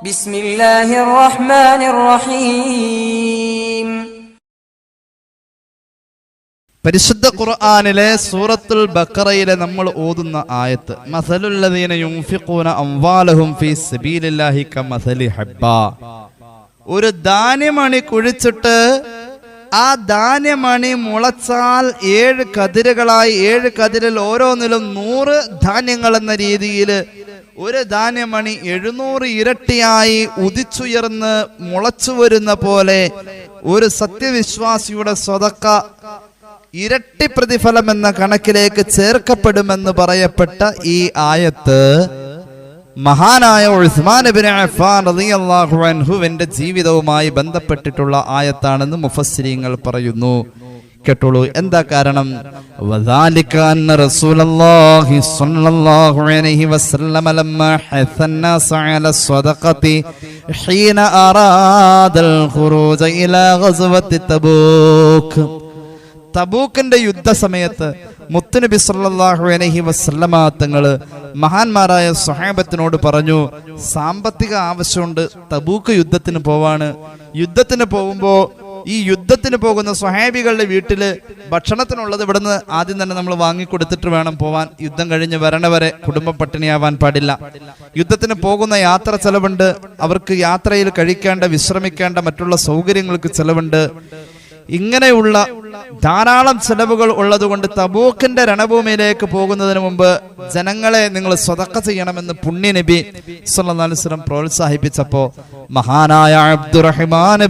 ബിസ്മില്ലാഹിർ റഹ്മാനിർ റഹീം പരിശുദ്ധ ഖുർആാനിലെ സൂറത്തുൽ ബക്കറയിലെ നമ്മൾ ഓതുന്ന ആയത്ത് മസലുല്ലദീന യുംഫിഖൂന അംവാലഹും ഫീ സബീലില്ലാഹി കമസലി ഹബ്ബ. ഒരു ധാന്യമണി കുഴിച്ചിട്ട് ആ ധാന്യമണി മുളച്ചാൽ ഏഴ് കതിരുകളായി ഏഴ് കതിരിൽ ഓരോന്നിലും നൂറ് ധാന്യങ്ങൾ എന്ന രീതിയിൽ ഒരു ധാന്യമണി എഴുന്നൂറ് ഇരട്ടിയായി ഉദിച്ചുയർന്ന് മുളച്ചു വരുന്ന പോലെ ഒരു സത്യവിശ്വാസിയുടെ സ്വതക്ക ഇരട്ടി പ്രതിഫലം എന്ന കണക്കിലേക്ക് ചേർക്കപ്പെടുമെന്ന് പറയപ്പെട്ട ഈ ആയത്ത് മഹാനായ അഫ്ഫാൻ റളിയല്ലാഹു ജീവിതവുമായി ബന്ധപ്പെട്ടിട്ടുള്ള ആയത്താണെന്ന് മുഫസ്സിരീങ്ങൾ പറയുന്നു. കേട്ടോളൂ. എന്താ കാരണം? തബൂക്കിന്റെ യുദ്ധസമയത്ത് മുത്തുനബി സല്ലാഹു അലൈഹി വസല്ലമ തങ്ങൾ മഹാന്മാരായ സ്വഹാബത്തിനോട് പറഞ്ഞു സാമ്പത്തിക ആവശ്യമുണ്ട് തബൂക്ക് യുദ്ധത്തിന് പോവാണ്. യുദ്ധത്തിന് പോകുമ്പോ ഈ യുദ്ധത്തിന് പോകുന്ന സ്വഹാബികളുടെ വീട്ടിൽ ഭക്ഷണത്തിനുള്ളത് ഇവിടുന്ന് ആദ്യം തന്നെ നമ്മൾ വാങ്ങിക്കൊടുത്തിട്ട് വേണം പോവാൻ. യുദ്ധം കഴിഞ്ഞ് വരണവരെ കുടുംബം പട്ടിണിയാവാൻ പാടില്ല. യുദ്ധത്തിന് പോകുന്ന യാത്ര ചെലവുണ്ട്. അവർക്ക് യാത്രയിൽ കഴിക്കേണ്ട വിശ്രമിക്കേണ്ട മറ്റുള്ള സൗകര്യങ്ങൾക്ക് ചെലവുണ്ട്. ഇങ്ങനെയുള്ള ധാരാളം ചെലവുകൾ ഉള്ളതുകൊണ്ട് തബൂക്കിന്റെ രണഭൂമിയിലേക്ക് പോകുന്നതിന് മുമ്പ് ജനങ്ങളെ നിങ്ങൾ സ്വതക്ക ചെയ്യണമെന്ന് പുണ്യനബി വസല്ലം പ്രോത്സാഹിപ്പിച്ചപ്പോ മഹാനായ അബ്ദുറഹ്മാൻ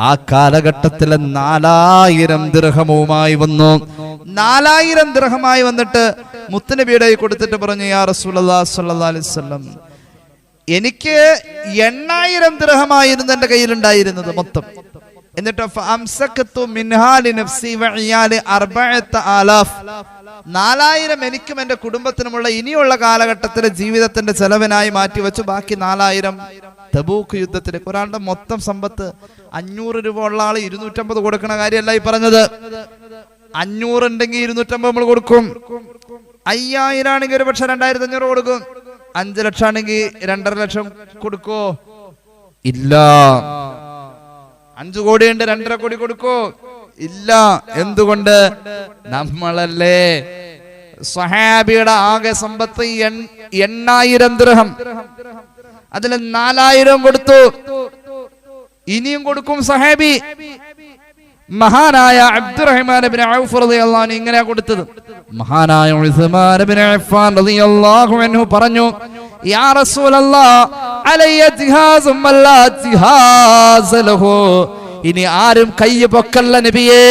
ആ കാലഘട്ടത്തിലെ നാലായിരം ദൃഹമവുമായി വന്നു. നാലായിരം ദൃഹമായി വന്നിട്ട് മുത്തനബിയുടെ കൊടുത്തിട്ട് പറഞ്ഞു യാ റസൂൽ അലൈഹി വസല്ലം എനിക്ക് എണ്ണായിരം ദൃഹമായിരുന്നു എന്റെ കയ്യിലുണ്ടായിരുന്നത് മൊത്തം. എന്നിട്ട് നാലായിരം എനിക്കും എന്റെ കുടുംബത്തിനുമുള്ള ഇനിയുള്ള കാലഘട്ടത്തിലെ ജീവിതത്തിന്റെ ചെലവിനായി മാറ്റി വെച്ചു ബാക്കി നാലായിരം തബൂക്ക് യുദ്ധത്തിന്. ഒരാളുടെ മൊത്തം സമ്പത്ത് അഞ്ഞൂറ് രൂപ ഉള്ള ആൾ ഇരുന്നൂറ്റമ്പത് കൊടുക്കണ കാര്യമല്ല ഈ പറഞ്ഞത്. അഞ്ഞൂറ് ഉണ്ടെങ്കിൽ ഇരുന്നൂറ്റമ്പത് നമ്മൾ കൊടുക്കും. അയ്യായിരം ആണെങ്കിൽ ഒരു പക്ഷെ രണ്ടായിരത്തി അഞ്ഞൂറ് കൊടുക്കും. അഞ്ചു ലക്ഷം ആണെങ്കിൽ രണ്ടര ലക്ഷം കൊടുക്കോ? ഇല്ല. അഞ്ചു കോടി ഉണ്ട് രണ്ടര കോടി കൊടുക്കോ? ഇല്ല. എന്തുകൊണ്ട്? നമ്മളല്ലേ. സഹാബിയുടെ ആകെ സമ്പത്ത് എണ്ണായിരം ദൃഹം. അതിൽ നാലായിരം കൊടുത്തു. ഇനിയും കൊടുക്കും സഹാബി മഹാനായ അബ്ദുറഹ്മാൻ ഇബ്നു ഔഫ് റളിയല്ലാഹു അൻഹു ഇങ്ങനെ കൊടുത്തത്. മഹാനായ ഉസ്മാൻ ഇബ്നു അഫ്ഫാൻ റളിയല്ലാഹു അൻഹു പറഞ്ഞു യാ ഇനി ആരും കൈ പൊക്കല്ല നബിയേ.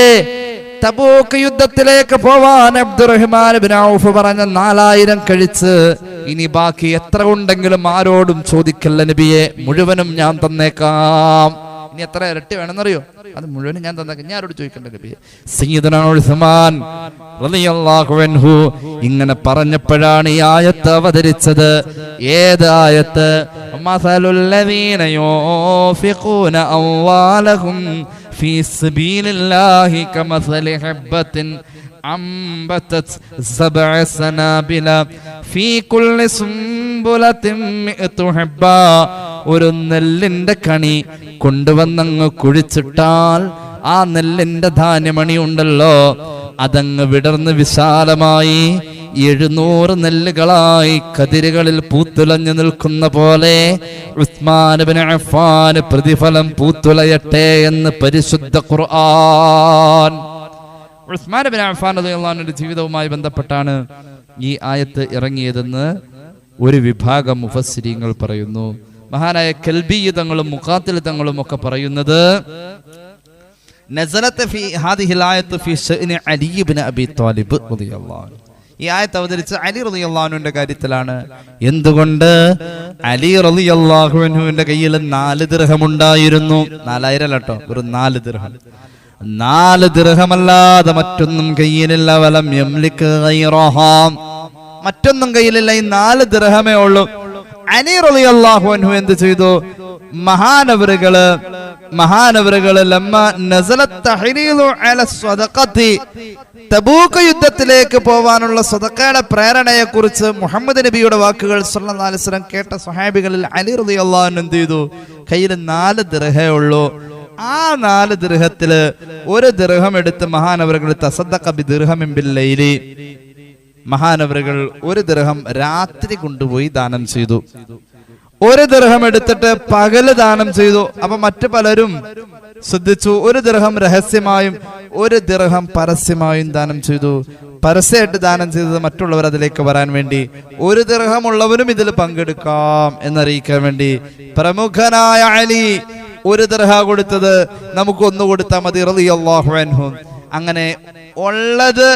തബൂക്ക് യുദ്ധത്തിലേക്ക് പോവാൻ അബ്ദുറഹ്മാൻ ഇബ്നു ഔഫ് പറഞ്ഞ നാലായിരം കഴിച്ച് ഇനി ബാക്കി എത്ര ഉണ്ടെങ്കിലും ആരോടും ചോദിക്കല്ല നബിയെ. മുഴുവനും ഞാൻ തന്നേക്കാം. ഇനി എത്ര ഇരട്ടി വേണമെന്നറിയോ അത് മുഴുവനും ഞാൻ തന്നേക്കാം ഞാൻ ആരോട് ചോദിക്കണ്ട നബിയെ സയ്യിദുനാ ഉസ്മാൻ റളിയല്ലാഹു അൻഹു ഇങ്ങനെ പറഞ്ഞപ്പോഴാണ് ഈ ആയത്ത് അവതരിച്ചത് ഏത് ആയത്ത് മസലുല്ലദീന യൂഫിഖൂന അംവാലഹും في سبيل الله كمثل حبة أنبتت سبع سنابل في كل سنبلة مئة حبة ഒരു നെല്ലിന്റെ കണി കൊണ്ടുവന്നങ്ങ് കുഴിച്ചിട്ടാൽ ആ നെല്ലിന്റെ ധാന്യമണി ഉണ്ടല്ലോ അതങ്ങ് വിടർന്ന് വിശാലമായി എഴുന്നൂറ് നെല്ലുകളായി കതിരുകളിൽ പൂത്തുലഞ്ഞു നിൽക്കുന്ന പോലെ അഫ്ഫാൻ പ്രതിഫലം പൂത്തുലയട്ടെ എന്ന് പരിശുദ്ധ ഖുർആൻ. അഫ്ഫാൻ റളിയല്ലാഹുവിന്റെ ജീവിതവുമായി ബന്ധപ്പെട്ടാണ് ഈ ആയത്ത് ഇറങ്ങിയതെന്ന് ഒരു വിഭാഗം മുഫസ്സിരിങ്ങൾ പറയുന്നു. മഹാനായ കൽബീതങ്ങളും മുഖാത്തിൽ തങ്ങളും ഒക്കെ പറയുന്നത് ഈ ആയത്ത് അവതരിച്ച അലി റളിയല്ലാഹുവിന്റെ കാര്യത്തിലാണ്. എന്തുകൊണ്ട്? അലി റളിയല്ലാഹുവിന്റെ കയ്യിൽ നാല് ദിർഹം ഉണ്ടായിരുന്നു നാലായിരം അല്ലട്ടോ ഒരു നാല് ദൃഹം നാല് ദൃഹമല്ലാതെ മറ്റൊന്നും കയ്യിലില്ല വലം യംലിക്ക്. മറ്റൊന്നും കയ്യിലില്ല ഈ നാല് ദൃഹമേ ഉള്ളൂ. അലി റളിയല്ലാഹു അൻഹു എന്ത് ചെയ്തു? മഹാനവറുകൾ സ്വദഖത്തി തബൂക്ക് യുദ്ധത്തിലേക്ക് പോവാനുള്ള സ്വതക്കയുടെ പ്രേരണയെ കുറിച്ച് മുഹമ്മദ് നബിയുടെ വാക്കുകൾ വസല്ലം കേട്ട സ്വഹാബികളിൽ അലി റളിയല്ലാഹു അൻഹു എന്ത് ചെയ്തു? കയ്യിൽ നാല് ദിർഹേ ഉള്ളൂ. ആ നാല് ദിർഹത്തിൽ ഒരു ദിർഹം എടുത്ത് മഹാനവറുകൾ തസദ്ദഖ ബി ദിർഹമിൻ ബിൽ ലൈലി. മഹാനവറുകൾ ഒരു ദൃഹം രാത്രി കൊണ്ടുപോയി ദാനം ചെയ്തു. ഒരു ദൃഹം എടുത്തിട്ട് പകൽ ദാനം ചെയ്തു. അപ്പൊ മറ്റു പലരും ശ്രദ്ധിച്ചു ഒരു ദൃഹം രഹസ്യമായും ഒരു ദൃഹം പരസ്യമായും ദാനം ചെയ്തു. പരസ്യമായിട്ട് ദാനം ചെയ്തത് മറ്റുള്ളവർ അതിലേക്ക് വരാൻ വേണ്ടി. ഒരു ദൃഹമുള്ളവനും ഇതിൽ പങ്കെടുക്കാം എന്നറിയിക്കാൻ വേണ്ടി. പ്രമുഖനായ അലി ഒരു ദർഹ കൊടുത്തത് നമുക്ക് ഒന്ന് കൊടുത്താൽ മതി റളിയല്ലാഹു അൻഹു. അങ്ങനെ ഉള്ളത്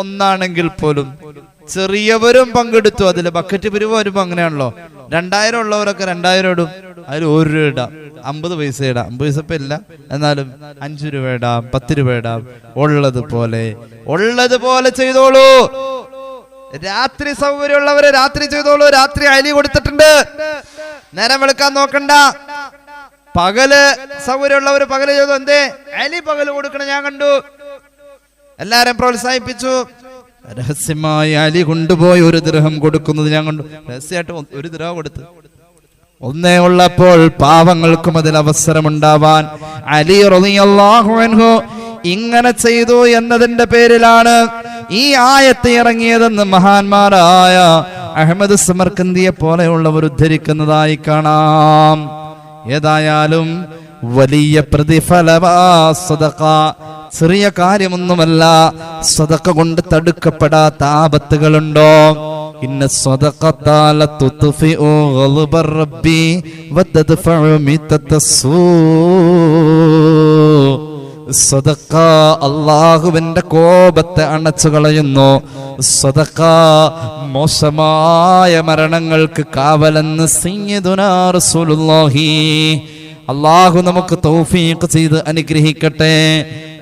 ഒന്നാണെങ്കിൽ പോലും ചെറിയവരും പങ്കെടുത്തു. അതിൽ ബക്കറ്റ് പിരിവ് വരുമ്പോ അങ്ങനെയാണല്ലോ. രണ്ടായിരം ഉള്ളവരൊക്കെ രണ്ടായിരം ഇടും. അതിൽ ഒരു രൂപ ഇടാം. അമ്പത് പൈസ ഇടാം. അമ്പത് പൈസ ഇപ്പൊ ഇല്ല. എന്നാലും അഞ്ചു രൂപ ഇടാം പത്ത് രൂപ ഇടാം. ഉള്ളത് പോലെ ഉള്ളത് പോലെ ചെയ്തോളൂ. രാത്രി സൗകര്യമുള്ളവരെ രാത്രി ചെയ്തോളൂ. രാത്രി അലി കൊടുത്തിട്ടുണ്ട്. നേരം വെളുക്കാൻ നോക്കണ്ട. പകൽ സൗകര്യമുള്ളവര് പകൽ ചെയ്തു. എന്തേ? അലി പകൽ കൊടുക്കണം ഞാൻ കണ്ടു. എല്ലാരും പ്രോത്സാഹിപ്പിച്ചു. രഹസ്യമായി അലി കൊണ്ടുപോയി ഒരു ദ്രഹം കൊടുക്കുന്നത് ഞാൻ കണ്ടു രഹസ്യമായിട്ട് ഒരു ദ്രഹം കൊടുത്തു. ഒന്നേ ഉള്ളപ്പോൾ പാവങ്ങൾക്കും അതിൽ അവസരമുണ്ടാവാൻ അലി റളിയല്ലാഹു ഇങ്ങനെ ചെയ്തു എന്നതിന്റെ പേരിലാണ് ഈ ആയത്ത് ഇറങ്ങിയതെന്ന് മഹാന്മാരായ അഹമ്മദ് സമർക്കന്തിയെ പോലെയുള്ളവർ ഉദ്ധരിക്കുന്നതായി കാണാം. ഏതായാലും വലിയ പ്രതിഫലമാ സദഖ. ചെറിയ കാര്യമൊന്നുമല്ല സദക്ക കൊണ്ട് തടുക്കപ്പെടാത്ത ആപത്തുകളുണ്ടോ? ഇന്ന റബ്ബി സ്വതക്ക അള്ളാഹുവിന്റെ കോപത്തെ അണച്ചു കളയുന്നു. സ്വതക്ക മോശമായ മരണങ്ങൾക്ക് കാവലെന്ന് സയ്യിദുനാ റസൂലുള്ളാഹി. അള്ളാഹു നമുക്ക് തൗഫീഖ് ചെയ്ത് അനുഗ്രഹിക്കട്ടെ.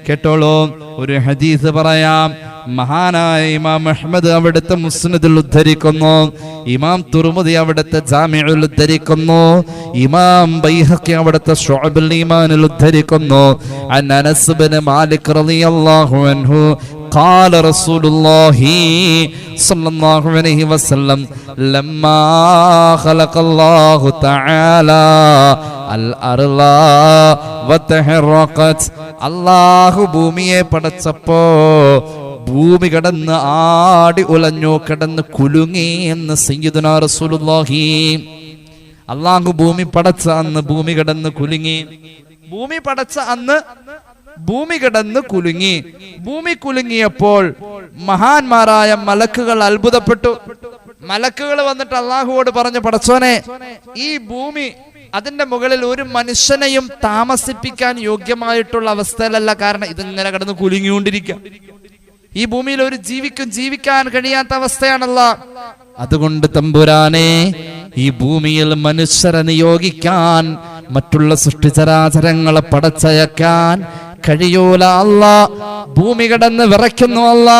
കേട്ടോളൂ ഒരു ഹദീസ് പറയാം. മഹാനായ ഇമാം അഹ്മദ് അവിടുത്തെ മുസ്നദിൽ ഉദ്ധരിക്കുന്നു. ഇമാം തുർമുദി അവിടുത്തെ ജാമ്യയിൽ ഉദ്ധരിക്കുന്നു. ഇമാം ബൈഹക്കി അവിടുത്തെ ഷോബിൽ ഈമാനിൽ ഉദ്ധരിക്കുന്നു. അൻ അനസ് ബിൻ മാലിക് റളിയല്ലാഹു അൻഹു قال رسول الله صلى الله عليه وسلم لما خلق الله تعالى الأرض وتحرقت അള്ളാഹു ഭൂമിയെ പടച്ചപ്പോ ഭൂമി കടന്ന് ആടി ഉലഞ്ഞു കിടന്ന് കുലുങ്ങി എന്ന് സയ്യിദുനാ റസൂലുള്ളാഹി അള്ളാഹു ഭൂമി പടച്ച അന്ന് ഭൂമി കിടന്ന് കുലുങ്ങി ഭൂമി പടച്ച അന്ന് ഭൂമി കിടന്ന് കുലുങ്ങി. ഭൂമി കുലുങ്ങിയപ്പോൾ മഹാന്മാരായ മലക്കുകൾ അത്ഭുതപ്പെട്ടു. മലക്കുകൾ വന്നിട്ട് അള്ളാഹുവോട് പറഞ്ഞു പടച്ചോനെ ഈ ഭൂമി അതിന്റെ മുകളിൽ ഒരു മനുഷ്യനെയും താമസിപ്പിക്കാൻ യോഗ്യമായിട്ടുള്ള അവസ്ഥയിലല്ല. കാരണം ഇതിങ്ങനെ കിടന്ന് കുലുങ്ങിക്കൊണ്ടിരിക്കുക ഈ ഭൂമിയിൽ ഒരു ജീവിക്കും ജീവിക്കാൻ കഴിയാത്ത അവസ്ഥയാണല്ല. അതുകൊണ്ട് തമ്പുരാനെ ഈ ഭൂമിയിൽ മനുഷ്യരെ നിയോഗിക്കാൻ മറ്റുള്ള സൃഷ്ടിചരാചരങ്ങളെ പടച്ചയക്കാൻ കഴിയൂല അല്ല. ഭൂമി കിടന്ന് വിറയ്ക്കുന്നു അല്ല.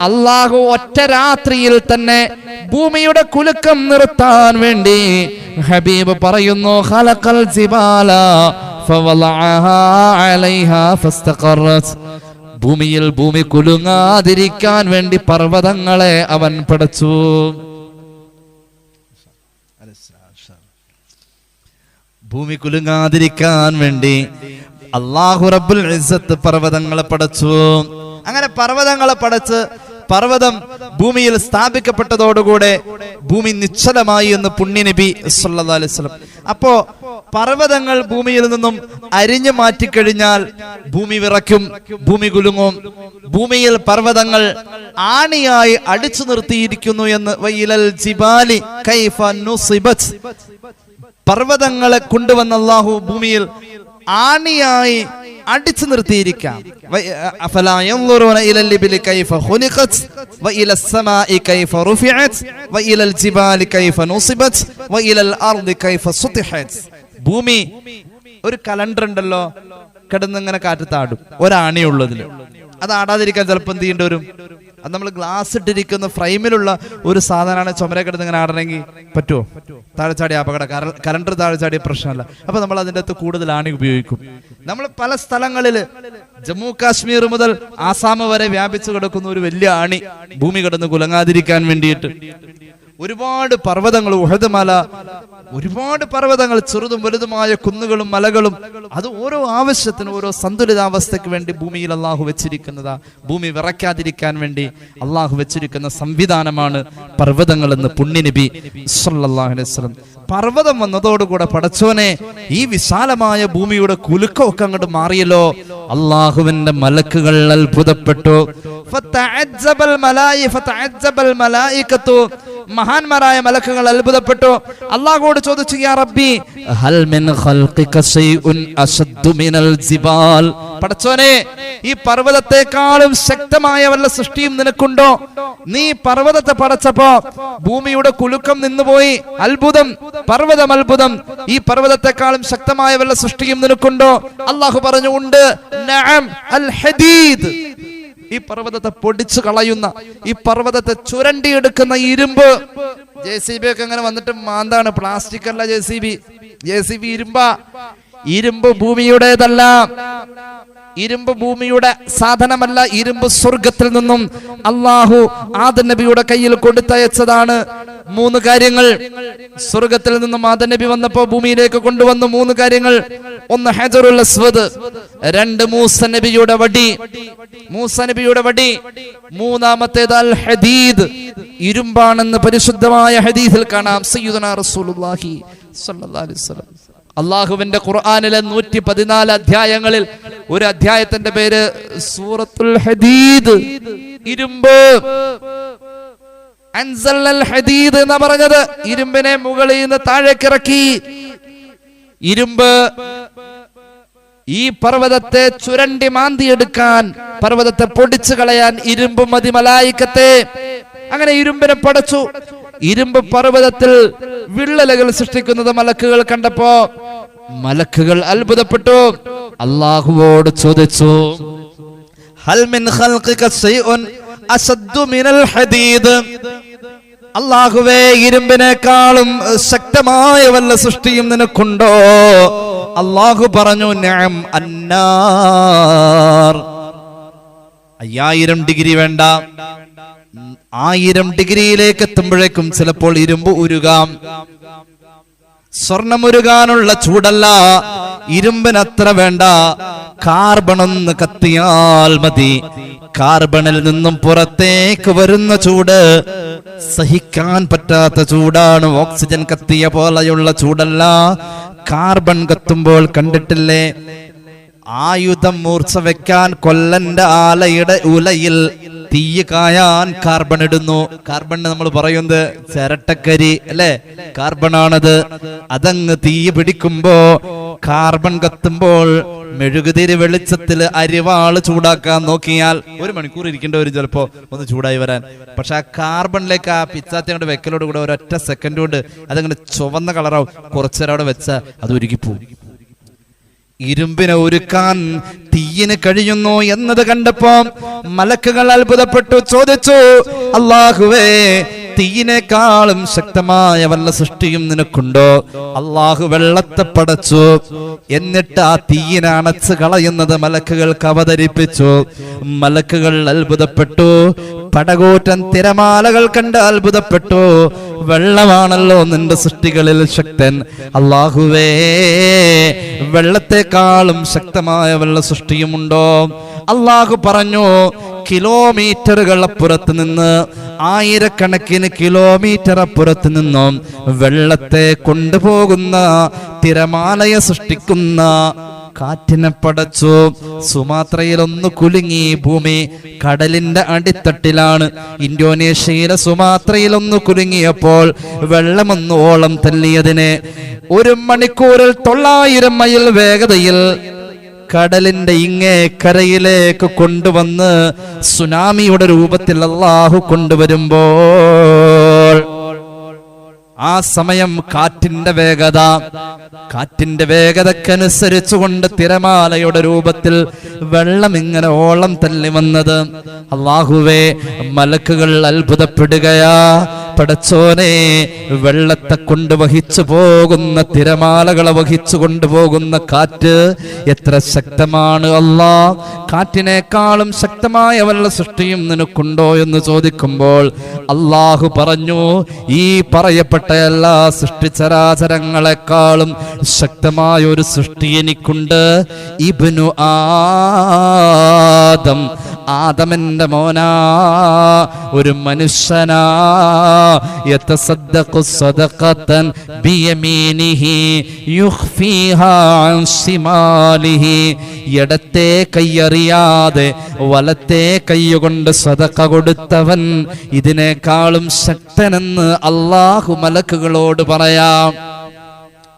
അള്ളാഹു ഒറ്റ രാത്രിയിൽ തന്നെ ഭൂമിയുടെ കുലുക്കം നിർത്താൻ വേണ്ടി ഹബീബ് പറയുന്നു ഖലഖൽ ജിബാല ഭൂമിയിൽ ഭൂമി കുലുങ്ങാതിരിക്കാൻ വേണ്ടി പർവതങ്ങളെ അവൻ പടച്ചു. ഭൂമി കുലുങ്ങാതിരിക്കാൻ വേണ്ടി അള്ളാഹു റബ്ബുൽ ഇസ്സത്ത് പർവതങ്ങളെ പടച്ചു. അങ്ങനെ പർവതങ്ങളെ പടച്ച് പർവതം ഭൂമിയിൽ സ്ഥാപിക്കപ്പെട്ടതോടുകൂടെ ഭൂമി നിശ്ചലമായി എന്ന് പുണ്യനബി സല്ലാസ്ലം അപ്പോ പർവതങ്ങൾ ഭൂമിയിൽ നിന്നും അരിഞ്ഞു മാറ്റിക്കഴിഞ്ഞാൽ ഭൂമി വിറയ്ക്കും ഭൂമി കുലുങ്ങും. ഭൂമിയിൽ പർവതങ്ങൾ ആണിയായി അടിച്ചു നിർത്തിയിരിക്കുന്നു എന്ന് വൈലൽ കൈഫ പർവതങ്ങളെ കൊണ്ടുവന്ന അള്ളാഹു ഭൂമിയിൽ ആണിയായി അടിച്ചു നിർത്തിയിരിക്കാം. ഭൂമി ഒരു കലണ്ടർ ഉണ്ടല്ലോ കിടന്നിങ്ങനെ കാറ്റത്താടും ഒരാണിയുള്ളതിൽ അത് ആടാതിരിക്കാൻ ചിലപ്പോൾ എന്ത് ചെയ്യേണ്ടി വരും? അത് നമ്മൾ ഗ്ലാസ് ഇട്ടിരിക്കുന്ന ഫ്രെയിമിലുള്ള ഒരു സാധനമാണ് ചുമര കിടന്ന് ഇങ്ങനെ ആടണമെങ്കിൽ പറ്റുമോ താഴെ ചാടി അപകടം കലണ്ടർ താഴെ ചാടി പ്രശ്നമല്ല. അപ്പൊ നമ്മൾ അതിന്റെ അകത്ത് കൂടുതൽ ആണി ഉപയോഗിക്കും. നമ്മൾ പല സ്ഥലങ്ങളിൽ ജമ്മു കാശ്മീർ മുതൽ ആസാം വരെ വ്യാപിച്ചു കിടക്കുന്ന ഒരു വലിയ ആണി ഭൂമി കിടന്ന് കുലങ്ങാതിരിക്കാൻ വേണ്ടിയിട്ട് ഒരുപാട് പർവതങ്ങൾ ഉഹദ് മല ഒരുപാട് പർവതങ്ങൾ ചെറുതും വലുതുമായ കുന്നുകളും മലകളും. അത് ഓരോ ആവശ്യത്തിന് ഓരോ സന്തുലിതാവസ്ഥയ്ക്ക് വേണ്ടി ഭൂമിയിൽ അള്ളാഹു വെച്ചിരിക്കുന്നതാ. ഭൂമി വിറയ്ക്കാതിരിക്കാൻ വേണ്ടി അള്ളാഹു വെച്ചിരിക്കുന്ന സംവിധാനമാണ് പർവതങ്ങൾ എന്ന് പുണ്യനബി സല്ലാഹുലം പർവതം വന്നതോടുകൂടെ പടച്ചോനെ ഈ വിശാലമായ ഭൂമിയുടെ കുലുക്കമൊക്കെ അങ്ങോട്ട് മാറിയല്ലോ. അള്ളാഹുവിന്റെ മലക്കുകൾ അത്ഭുതപ്പെട്ടു. മഹാന്മാരായ മലക്കുകൾ അത്ഭുതപ്പെട്ടു. അള്ളാഹുവോട് ചോദിച്ചു യാ റബ്ബി ഹൽ മിൻ ഖൽഖിക ശൈഉൻ അശദ്ദു മിനൽ ജിബാൽ? പടച്ചോനെ ഈ പർവതത്തെക്കാളും ശക്തമായ വല്ല സൃഷ്ടിയും നിനക്കുണ്ടോ? നീ പർവതത്തെ പടച്ചപ്പോ ഭൂമിയുടെ കുലുക്കം നിന്നുപോയി. അത്ഭുതം പർവതം അത്ഭുതം. ഈ പർവതത്തെക്കാളും ശക്തമായ വല്ല സൃഷ്ടിയും നിനക്കുണ്ടോ? അള്ളാഹു പറഞ്ഞു ഉണ്ട്. നഅം അൽ ഹദീദ്. ഈ പർവതത്തെ പൊടിച്ചു കളയുന്ന ഈ പർവതത്തെ ചുരണ്ടിയെടുക്കുന്ന ഇരുമ്പ്. ജെ സി ബി ഒക്കെ അങ്ങനെ വന്നിട്ട് മാന്താണ്. പ്ലാസ്റ്റിക് അല്ല J C B J C B Irumba. ഇരുമ്പ് ഭൂമിയുടേതല്ല. ഇരുമ്പ് ഭൂമിയുടെ സാധനമല്ല ഇരുമ്പ് സ്വർഗത്തിൽ നിന്നും അള്ളാഹു ആദ നബിയുടെ കയ്യിൽ കൊടുത്തയച്ചതാണ്. മൂന്ന് കാര്യങ്ങൾ. സ്വർഗത്തിൽ നിന്നും ആദ നബി വന്നപ്പോ ഭൂമിയിലേക്ക് കൊണ്ടുവന്നു മൂന്ന് കാര്യങ്ങൾ. ഒന്ന് ഹജറുൽ അസ്വദ് രണ്ട് മൂസ നബിയുടെ വടി. മൂസ നബിയുടെ വടി. മൂന്നാമത്തേത് അൽ ഹദീദ് ഇരുമ്പാണെന്ന് പരിശുദ്ധമായ ഹദീദിൽ കാണാം. സയ്യിദുനാ റസൂലുള്ളാഹി സ്വല്ലല്ലാഹു അലൈഹി വസല്ലം. അള്ളാഹുവിന്റെ ഖുർആാനിലെ നൂറ്റി പതിനാല് അധ്യായങ്ങളിൽ ഒരു അധ്യായത്തിന്റെ പേര് സൂറത്തുൽ ഹദീദ്. ഇരുമ്പ്. ഹദീദ് എന്ന് പറഞ്ഞത്. ഇരുമ്പിനെ മുകളിൽ നിന്ന് താഴേക്കിറക്കി. ഇരുമ്പ്. ഈ പർവതത്തെ ചുരണ്ടി മാന്തിയെടുക്കാൻ പർവതത്തെ പൊടിച്ചു കളയാൻ ഇരുമ്പ് മതി മലായിക്കത്തെ. അങ്ങനെ ഇരുമ്പിനെ പടച്ചു. ഇരുമ്പ് പർവതത്തിൽ വിള്ളലുകൾ സൃഷ്ടിക്കുന്നത് മലക്കുകൾ കണ്ടപ്പോ മലക്കുകൾ അത്ഭുതപ്പെട്ടു. അള്ളാഹുവോട് ചോദിച്ചു അള്ളാഹുവേ ഇരുമ്പിനേക്കാളും ശക്തമായ വല്ല സൃഷ്ടിയും നിനക്കുണ്ടോ? അള്ളാഹു പറഞ്ഞു നഅം അന്നാർ. അയ്യായിരം ഡിഗ്രി വേണ്ട. ആയിരം ഡിഗ്രിയിലേക്ക് എത്തുമ്പോഴേക്കും ചിലപ്പോൾ ഇരുമ്പ് ഉരുകാം. സ്വർണമുരുകാനുള്ള ചൂടല്ല ഇരുമ്പിനത്ര വേണ്ട. കാർബൺ ഒന്ന് കത്തിയാൽ മതി. കാർബണിൽ നിന്നും പുറത്തേക്ക് വരുന്ന ചൂട് സഹിക്കാൻ പറ്റാത്ത ചൂടാണ്. ഓക്സിജൻ കത്തിയ പോലെയുള്ള ചൂടല്ല. കാർബൺ കത്തുമ്പോൾ കണ്ടിട്ടില്ലേ? ആയുധം മൂർച്ച വെക്കാൻ കൊല്ലന്റെ ആലയുടെ ഉലയിൽ തീ കായാൻ കാർബൺ ഇടുന്നു. കാർബൺ നമ്മൾ പറയുന്നത് ചിരട്ടക്കരി അല്ലെ? കാർബൺ ആണത്. അതങ്ങ് തീ പിടിക്കുമ്പോ കാർബൺ കത്തുമ്പോൾ മെഴുകുതിരി വെളിച്ചത്തിൽ അരിവാൾ ചൂടാക്കാൻ നോക്കിയാൽ ഒരു മണിക്കൂർ ഇരിക്കേണ്ട ഒരു ചിലപ്പോ ഒന്ന് ചൂടായി വരാൻ. പക്ഷെ ആ കാർബണിലേക്ക് ആ പിച്ചാത്തി അങ്ങോട്ട് വെക്കലോട് കൂടെ ഒരൊറ്റ സെക്കൻഡ് കൊണ്ട് അതങ്ങനെ ചുവന്ന കളറാവും കുറച്ചേരം അവിടെ വെച്ചാൽ അത് ഉരുകിപ്പോവും. ഇരുമ്പിനെ ഒരുക്കാൻ തീയിന് കഴിയുന്നു എന്നത് കണ്ടപ്പോ മലക്കുകൾ അത്ഭുതപ്പെട്ടു. ചോദിച്ചു അള്ളാഹുവേ തീയിനേക്കാളും ശക്തമായ വല്ല സൃഷ്ടിയും നിനക്കുണ്ടോ? അള്ളാഹു വെള്ളത്തെ പടച്ചു. എന്നിട്ട് ആ തീയിനെ അണച്ച് കളയുന്നത് മലക്കുകൾക്ക് അവതരിപ്പിച്ചു. മലക്കുകൾ അത്ഭുതപ്പെട്ടു. പടകൂറ്റൻ തിരമാലകൾ കണ്ട് അത്ഭുതപ്പെട്ടു. വെള്ളമാണല്ലോ നിന്റെ സൃഷ്ടികളിൽ ശക്തൻ. അള്ളാഹുവേ വെള്ളത്തെക്കാളും ശക്തമായ വെള്ള സൃഷ്ടിയുമുണ്ടോ? അള്ളാഹു പറഞ്ഞു കിലോമീറ്ററുകൾ അപ്പുറത്ത് നിന്ന് ആയിരക്കണക്കിന് കിലോമീറ്റർ അപ്പുറത്ത് നിന്നും വെള്ളത്തെ കൊണ്ടുപോകുന്ന തിരമാലയെ സൃഷ്ടിക്കുന്ന കാറ്റിനെ പടച്ചു. സുമാത്രയിൽ ഒന്ന് കുലുങ്ങി ഭൂമി കടലിന്റെ അടിത്തട്ടിലാണ്. ഇന്തോനേഷ്യയിലെ സുമാത്രയിൽ ഒന്ന് കുലുങ്ങിയപ്പോൾ വെള്ളമൊന്ന് ഓളം തല്ലിയതിനെ ഒരു മണിക്കൂറിൽ തൊള്ളായിരം മൈൽ വേഗതയിൽ കടലിന്റെ ഇങ്ങേ കരയിലേക്ക് കൊണ്ടുവന്ന് സുനാമിയുടെ രൂപത്തിൽ അള്ളാഹു കൊണ്ടുവരുമ്പോൾ ആ സമയം കാറ്റിന്റെ വേഗത. കാറ്റിന്റെ വേഗതക്കനുസരിച്ചുകൊണ്ട് തിരമാലയുടെ രൂപത്തിൽ വെള്ളം ഇങ്ങനെ ഓളം തള്ളി വന്നത്. അള്ളാഹുവേ മലക്കുകൾ അത്ഭുതപ്പെടുകയാ. പടച്ചോനെ വെള്ളത്തെ കൊണ്ട് വഹിച്ചു പോകുന്ന തിരമാലകളെ വഹിച്ചു കൊണ്ടുപോകുന്ന കാറ്റ് എത്ര ശക്തമാണ് അല്ലാ. കാറ്റിനേക്കാളും ശക്തമായ വല്ല സൃഷ്ടിയും നിനക്കുണ്ടോ എന്ന് ചോദിക്കുമ്പോൾ അള്ളാഹു പറഞ്ഞു ഈ പറയപ്പെട്ട എല്ലാ സൃഷ്ടിചരാചരങ്ങളെക്കാളും ശക്തമായ ഒരു സൃഷ്ടി എനിക്കുണ്ട്. ഇബ്നു ആദം ആദമന്റെ മോനാ ഒരു മനുഷ്യനാ. യതസദ്ദഖു ഇടത്തെ കൈയറിയാതെ വലത്തെ കൈയുകൊണ്ട് സദഖ കൊടുത്തവൻ ഇതിനേക്കാളും ശക്തനെന്ന് അള്ളാഹു മലക്കുകളോട് പറയാം.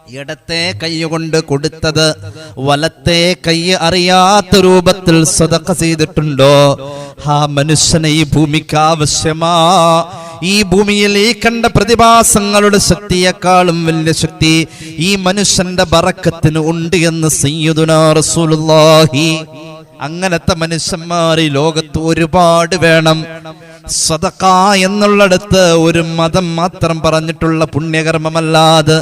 ഇടത്തെ കൈകൊണ്ട് കൊടുത്തത് വലത്തെ കൈ അറിയാത്ത രൂപത്തിൽ സ്വതക്ക ചെയ്തിട്ടുണ്ടോ? ആ മനുഷ്യനെ ഈ ഭൂമിക്ക് ആവശ്യമാ. ഈ ഭൂമിയിൽ ഈ കണ്ട പ്രതിഭാസങ്ങളുടെ ശക്തിയെക്കാളും വലിയ ശക്തി ഈ മനുഷ്യന്റെ ബറക്കത്തിന് ഉണ്ട് എന്ന് സയ്യിദുനാ റസൂലുള്ളാഹി. അങ്ങനത്തെ മനുഷ്യന്മാർ ഈ ലോകത്ത് ഒരുപാട് വേണം. സദക്ക എന്നുള്ളിടത്ത് ഒരു മതം മാത്രം പറഞ്ഞിട്ടുള്ള പുണ്യകർമ്മമല്ലാതെ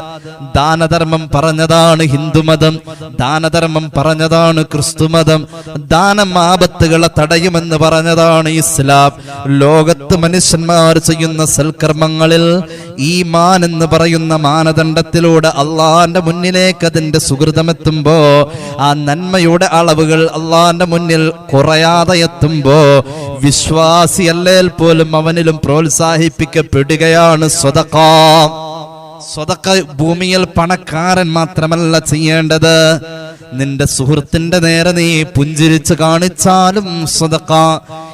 ദാനധർമ്മം പറഞ്ഞതാണ് ഹിന്ദുമതം. ദാനധർമ്മം പറഞ്ഞതാണ് ക്രിസ്തുമതം. ദാനം ആപത്തുകളെ തടയുമെന്ന് പറഞ്ഞതാണ് ഇസ്ലാം. ലോകത്ത് മനുഷ്യന്മാർ ചെയ്യുന്ന സൽക്കർമ്മങ്ങളിൽ ഈ മാൻ എന്ന് പറയുന്ന മാനദണ്ഡത്തിലൂടെ അള്ളാന്റെ മുന്നിലേക്ക് അതിന്റെ സുഹൃതമെത്തുമ്പോ ആ നന്മയുടെ അളവുകൾ അള്ളാന്റെ മുന്നിൽ കുറയാതെ എത്തുമ്പോ വിശ്വാസിയല്ലേൽ പോലും അവനിലും പ്രോത്സാഹിപ്പിക്കപ്പെടുകയാണ് സ്വതക്ക. സ്വതക്ക ഭൂമിയിൽ പണക്കാരൻ മാത്രമല്ല ചെയ്യേണ്ടത്. നിന്റെ സുഹൃത്തിന്റെ നേരെ നീ പുഞ്ചിരിച്ചു കാണിച്ചാലും സ്വതക്ക.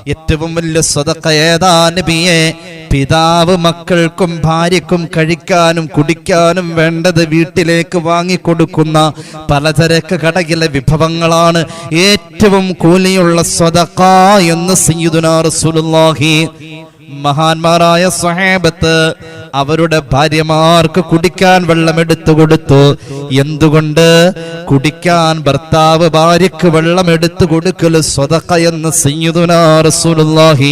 ഏറ്റവും വലിയ സ്വതക്ക ഏതാ നബിയെ? പിതാവ് മക്കൾക്കും ഭാര്യക്കും കഴിക്കാനും കുടിക്കാനും വേണ്ടത് വീട്ടിലേക്ക് വാങ്ങിക്കൊടുക്കുന്ന പലചരക്ക് കടകിലെ വിഭവങ്ങളാണ് ഏറ്റവും കൂലിയുള്ള സ്വതക്ക എന്ന് സയ്യിദുനാ റസൂലുള്ളാഹി മഹാന്മാരായ സഹേബത്ത് അവരുടെ ഭാര്യമാർക്ക് കുടിക്കാൻ വെള്ളം എടുത്തു കൊടുത്തു. എന്തുകൊണ്ട്? കുടിക്കാൻ ഭർത്താവ് ഭാര്യക്ക് വെള്ളം എടുത്തു കൊടുക്കൽ സ്വതക്ക എന്ന് സയ്യിദുനാ റസൂലുള്ളാഹി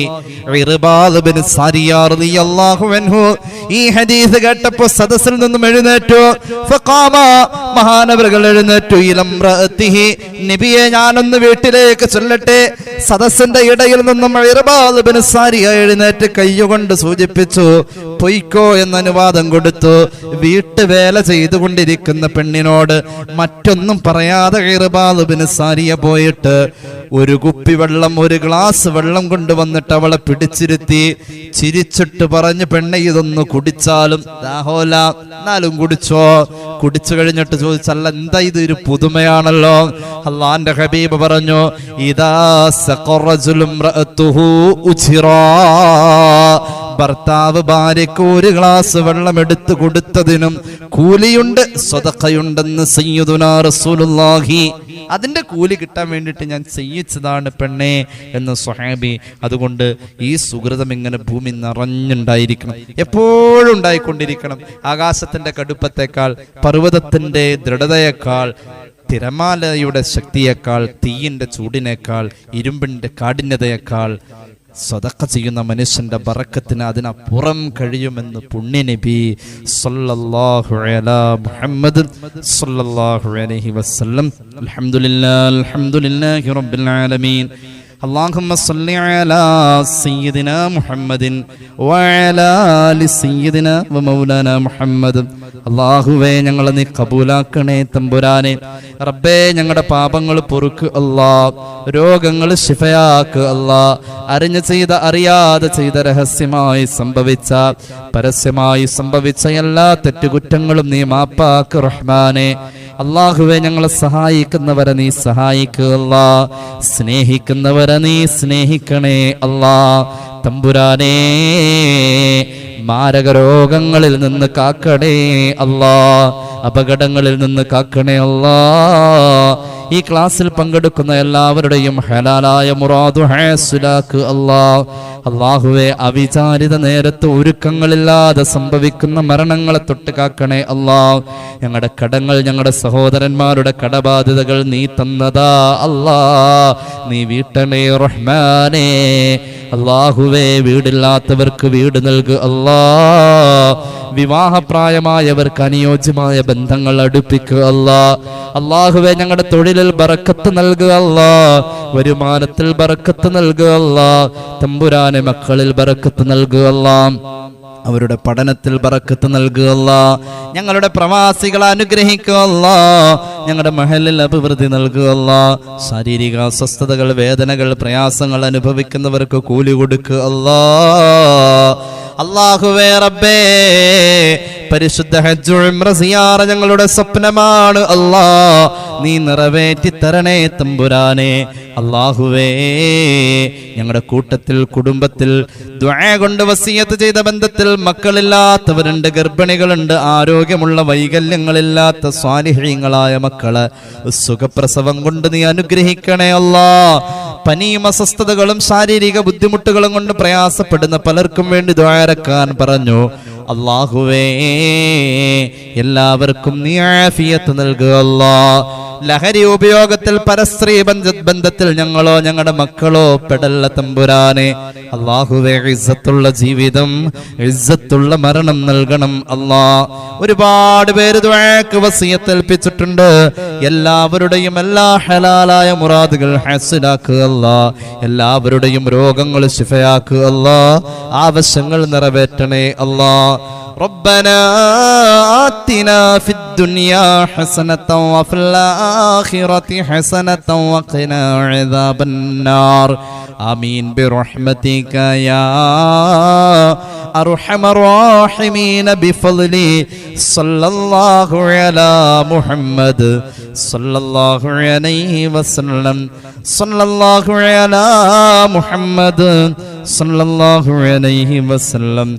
ഇർബാദ് ബിൻ സാരിയ റളിയല്ലാഹു അൻഹു ഈ ഹദീസ് കേട്ടപ്പോൾ സദസ്സിൽ നിന്നും എഴുന്നേറ്റു. മഹാനവറുകൾ എഴുന്നേറ്റു. ഇലംറഅതിഹി നബിയെ ഞാനൊന്ന് വീട്ടിലേക്ക് ചൊല്ലട്ടെ. സദസ്സിന്റെ ഇടയിൽ നിന്നും സാരിയ എഴുന്നേറ്റ് കൈയുകൊണ്ട് സൂചിപ്പിച്ചു പൊയ്ക്കോ എന്ന അനുവാദം കൊടുത്തു വീട്ടുവേല ചെയ്തുകൊണ്ടിരിക്കുന്ന പെണ്ണിനോട് മറ്റൊന്നും പറയാതെ ബിൻ സാരിയ പോയിട്ട് ഒരു കുപ്പി വെള്ളം ഒരു ഗ്ലാസ് വെള്ളം കൊണ്ടുവന്നിട്ട് അവളെ പിടിച്ചിരുത്തി. ചിരിച്ചിട്ട് പറഞ്ഞു പെണ്ണെ ഇതൊന്ന് കുടിച്ചാലും ദാഹോല എന്നാലും കുടിച്ചോ. കുടിച്ചു കഴിഞ്ഞിട്ട് ചോദിച്ചല്ല എന്താ ഇത്? ഒരു പുതുമയാണല്ലോ. അള്ളാന്റെ ഹബീബ് പറഞ്ഞു ഇതാ ഭർത്താവ് ഭാര്യയ്ക്ക് ഒരു ഗ്ലാസ് വെള്ളം എടുത്തു കൊടുത്തതിനും കൂലിയുണ്ട് സ്വതക്കയുണ്ടെന്ന് സയ്യിദുനാ അതിന്റെ കൂലി കിട്ടാൻ വേണ്ടിയിട്ട് ഞാൻ ചെയ്യിച്ചതാണ് പെണ്ണെ എന്ന് സ്വഹാബി. അതുകൊണ്ട് ഈ സുഹൃതം ഇങ്ങനെ ഭൂമി നിറഞ്ഞുണ്ടായിരിക്കണം. എപ്പോഴും ഉണ്ടായിക്കൊണ്ടിരിക്കണം. ആകാശത്തിന്റെ കടുപ്പത്തേക്കാൾ പർവതത്തിന്റെ ദൃഢതയേക്കാൾ തിരമാലയുടെ ശക്തിയേക്കാൾ തീയിന്റെ ചൂടിനേക്കാൾ ഇരുമ്പിന്റെ കാഠിന്യതയേക്കാൾ സ്വതക്ക ചെയ്യുന്ന മനുഷ്യന്റെ ബറക്കത്തിന് അതിനപ്പുറം കഴിയുമെന്ന് പുണ്യനബി സല്ലല്ലാഹു മുഹമ്മദ് സല്ലല്ലാഹു അലൈഹി വസല്ലം. അൽഹംദുലില്ലാ അൽഹംദുലില്ലാഹി റബ്ബിൽ ആലമീൻ. اللهم صل على سيدنا محمد وعلى آل سيدنا ومولانا محمد അള്ളാഹുവേ ഞങ്ങളെ നീ കബൂലാക്കണേ തമ്പുരാനെ റബ്ബേ ഞങ്ങളുടെ പാപങ്ങൾ പൊറുക്ക് അല്ലാ രോഗങ്ങൾ ശിഫയാക്ക് അല്ലാ അറിഞ്ഞു ചെയ്ത അറിയാതെ ചെയ്ത രഹസ്യമായി സംഭവിച്ച പരസ്യമായി സംഭവിച്ച എല്ലാ തെറ്റുകുറ്റങ്ങളും നീ മാപ്പാക്ക് റഹ്മാനെ അള്ളാഹുവെ ഞങ്ങളെ സഹായിക്കുന്നവരെ നീ സഹായിക്കുക സ്നേഹിക്കുന്നവരെ നീ സ്നേഹിക്കണേ അല്ലാ. തമ്പുരാനേ മാരക രോഗങ്ങളിൽ നിന്ന് കാക്കണേ അല്ലാ. അപകടങ്ങളിൽ നിന്ന് കാക്കണേ അല്ലാ. ഈ ക്ലാസ്സിൽ പങ്കെടുക്കുന്ന എല്ലാവരുടെയും ഹലാലായ മുറാദു ഹാസുലാക്ക് അല്ലാ. അള്ളാഹുവെ അവിചാരിത നേരത്ത് ഒരുക്കങ്ങളില്ലാതെ സംഭവിക്കുന്ന മരണങ്ങളെ തൊട്ട് കാക്കണേ അല്ലാ. ഞങ്ങളുടെ കടങ്ങൾ ഞങ്ങളുടെ സഹോദരന്മാരുടെ കടബാധ്യതകൾ നീ തന്നതാ അല്ലാ. നീ വീട്ടണേ റഹ്മാനേ. അള്ളാഹുവേ വീടില്ലാത്തവർക്ക് വീട് നൽകു. അല്ലാ വിവാഹപ്രായമായവർക്ക് അനുയോജ്യമായ ബന്ധങ്ങൾ അടുപ്പിക്കുക അല്ലാ അള്ളാഹുവെ ഞങ്ങളുടെ തൊഴിലിൽ ബറക്കത്ത് നൽകുക അല്ലാ വരുമാനത്തിൽ ബറക്കത്ത് നൽകുക അല്ലാ തമ്പുരാനെ മക്കളിൽ ബറക്കത്ത് നൽകുക അല്ലാ അവരുടെ പഠനത്തിൽ ബറക്കത്ത് നൽകുകയല്ല ഞങ്ങളുടെ പ്രവാസികളെ അനുഗ്രഹിക്കുകയല്ല ഞങ്ങളുടെ മഹലിൽ അഭിവൃദ്ധി നൽകുകയല്ല ശാരീരിക അസ്വസ്ഥതകൾ വേദനകൾ പ്രയാസങ്ങൾ അനുഭവിക്കുന്നവർക്ക് കൂലി കൊടുക്കുകയല്ല അള്ളാഹുവേ റബ്ബേ പരിശുദ്ധ ഹജ്ജ് ഉംറ സിയാറ ഞങ്ങളുടെ സ്വപ്നമാണ്. അല്ലാ നീ നിറവേറ്റി തരണേ തമ്പുരാനെ. അള്ളാഹുവേ ഞങ്ങളുടെ കൂട്ടത്തിൽ കുടുംബത്തിൽ കൊണ്ട് വസീയത്ത് ചെയ്ത ബന്ധത്തിൽ മക്കളില്ലാത്തവരുണ്ട് ഗർഭിണികളുണ്ട് ആരോഗ്യമുള്ള വൈകല്യങ്ങളില്ലാത്ത സ്വാനിഹ്യങ്ങളായ മക്കൾ സുഖപ്രസവം കൊണ്ട് നീ അനുഗ്രഹിക്കണേ അല്ലാ. പനിയും അസ്വസ്ഥതകളും ശാരീരിക ബുദ്ധിമുട്ടുകളും കൊണ്ട് പ്രയാസപ്പെടുന്ന പലർക്കും വേണ്ടി ദ്വാരക്കാൻ പറഞ്ഞു. അള്ളാഹുവേ എല്ലാവർക്കും നീ ആഫിയത്ത് നൽകുക ലഹരി ഉപയോഗത്തിൽ പരസ്ത്രീ ബന്ധ ബന്ധത്തിൽ ഞങ്ങളോ ഞങ്ങളുടെ മക്കളോ പെടല്ല തമ്പുരാനെ. അള്ളാഹുവേ ഇസ്സത്തുള്ള ജീവിതം ഇസ്സത്തുള്ള മരണം നൽകണം. അള്ളാ ഒരുപാട് പേര് വസീയത്തേൽപ്പിച്ചിട്ടുണ്ട് എല്ലാവരുടെയും എല്ലാ ഹലാലായ മുറാദുകൾ ഹാസിലാക്കുക എല്ലാവരുടെയും രോഗങ്ങൾ ശിഫയാക്കുക ആവശ്യങ്ങൾ നിറവേറ്റണേ അല്ലാ. ربنا آتنا في الدنيا حسنة وفي الآخرة حسنة وقنا عذاب النار آمين برحمتك يا أرحم الراحمين بفضل صلى الله على محمد صلى الله عليه وسلم صلى الله على محمد صلى الله عليه وسلم